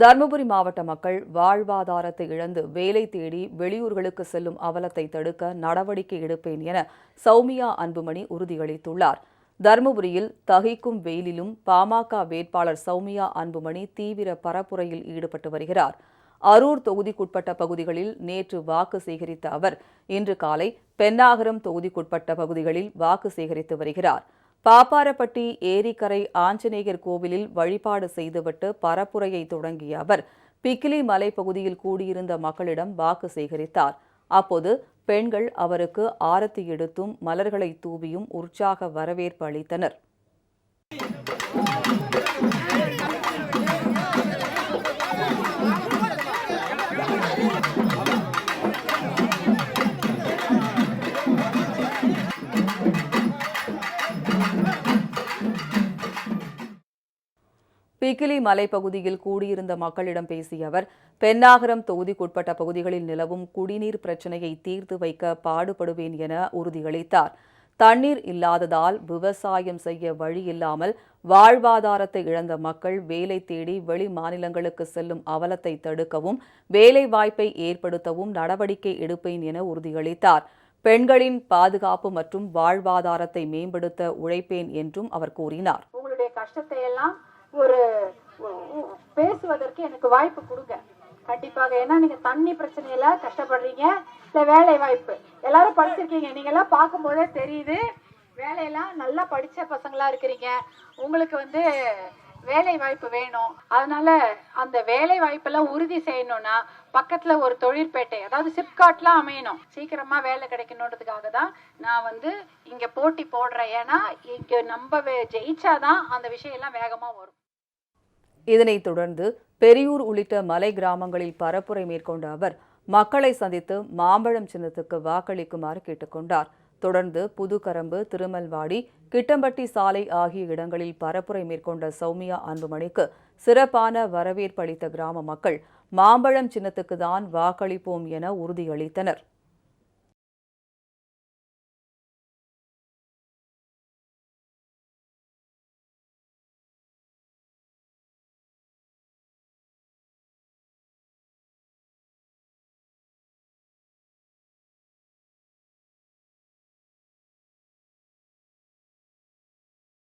தருமபுரி மாவட்ட மக்கள் வாழ்வாதாரத்தை இழந்து வேலை தேடி வெளியூர்களுக்கு செல்லும் அவலத்தை தடுக்க நடவடிக்கை எடுப்பேன் என சௌமியா அன்புமணி உறுதியளித்துள்ளார். தருமபுரியில் தகிக்கும் வெயிலிலும் பாமக வேட்பாளர் சௌமியா அன்புமணி தீவிர பரப்புரையில் ஈடுபட்டு வருகிறார். அரூர் தொகுதிக்குட்பட்ட பகுதிகளில் நேற்று வாக்கு சேகரித்த அவர் இன்று காலை பென்னாகரம் தொகுதிக்குட்பட்ட பகுதிகளில் வாக்கு சேகரித்து வருகிறார். பாப்பாரப்பட்டி ஏரிக்கரை ஆஞ்சநேயர் கோவிலில் வழிபாடு செய்துவிட்டு பரப்புரையை தொடங்கிய அவர் பிக்கிலி மலைப்பகுதியில் கூடியிருந்த மக்களிடம் வாக்கு சேகரித்தார். அப்போது பெண்கள் அவருக்கு ஆரத்தி எடுத்தும் மலர்களை தூவியும் உற்சாக வரவேற்பு அளித்தனர். பிகிலி மலைப்பகுதியில் கூடியிருந்த மக்களிடம் பேசிய அவர் பென்னாகரம் தொகுதிக்குட்பட்ட பகுதிகளில் நிலவும் குடிநீர் பிரச்சினையை தீர்த்து வைக்க பாடுபடுவேன் என உறுதியளித்தார். தண்ணீர் இல்லாததால் விவசாயம் செய்ய வழி இல்லாமல் வாழ்வாதாரத்தை இழந்த மக்கள் வேலை தேடி வெளி மாநிலங்களுக்கு செல்லும் அவலத்தை தடுக்கவும் வேலை வாய்ப்பை ஏற்படுத்தவும் நடவடிக்கை எடுப்பேன் என உறுதியளித்தார். பெண்களின் பாதுகாப்பு மற்றும் வாழ்வாதாரத்தை மேம்படுத்த உழைப்பேன் என்றும் அவர் கூறினார். உங்களுடைய கஷ்டத்தை எல்லாம் ஒரு பேசுவதற்கு எனக்கு வாய்ப்பு கொடுங்க. கண்டிப்பாக. ஏன்னா நீங்க தண்ணி பிரச்சனையில கஷ்டப்படுறீங்க. இல்ல வேலை வாய்ப்பு. எல்லாரும் படிச்சிருக்கீங்க. நீங்க எல்லாம் பார்க்கும்போதே தெரியுது. வேலையெல்லாம் நல்லா படிச்ச பசங்களா இருக்கிறீங்க. உங்களுக்கு வந்து வேலை வாய்ப்பு வேணும். அதனால அந்த வேலை வாய்ப்பெல்லாம் உறுதி செய்யணும்னா பக்கத்துல ஒரு தொழிற்பேட்டை அதாவது சிப்காட்லாம் அமையணும். சீக்கிரமா வேலை கிடைக்கணுன்றதுக்காக தான் நான் வந்து இங்க போட்டி போடுறேன். ஏன்னா இங்க நம்ம ஜெயிச்சாதான் அந்த விஷயம் எல்லாம் வேகமா வரும். இதனைத் தொடர்ந்து பெரியூர் உள்ளிட்ட மலை கிராமங்களில் பரப்புரை மேற்கொண்ட அவர் மக்களை சந்தித்து மாம்பழம் சின்னத்துக்கு வாக்களிக்குமாறு கேட்டுக்கொண்டார். தொடர்ந்து புதுக்கரம்பு திருமல்வாடி கிட்டம்பட்டி சாலை ஆகிய இடங்களில் பரப்புரை மேற்கொண்ட சௌமியா அன்புமணிக்கு சிறப்பான வரவேற்பு அளித்த கிராம மக்கள் மாம்பழம் சின்னத்துக்கு தான் வாக்களிப்போம் என உறுதியளித்தனர்.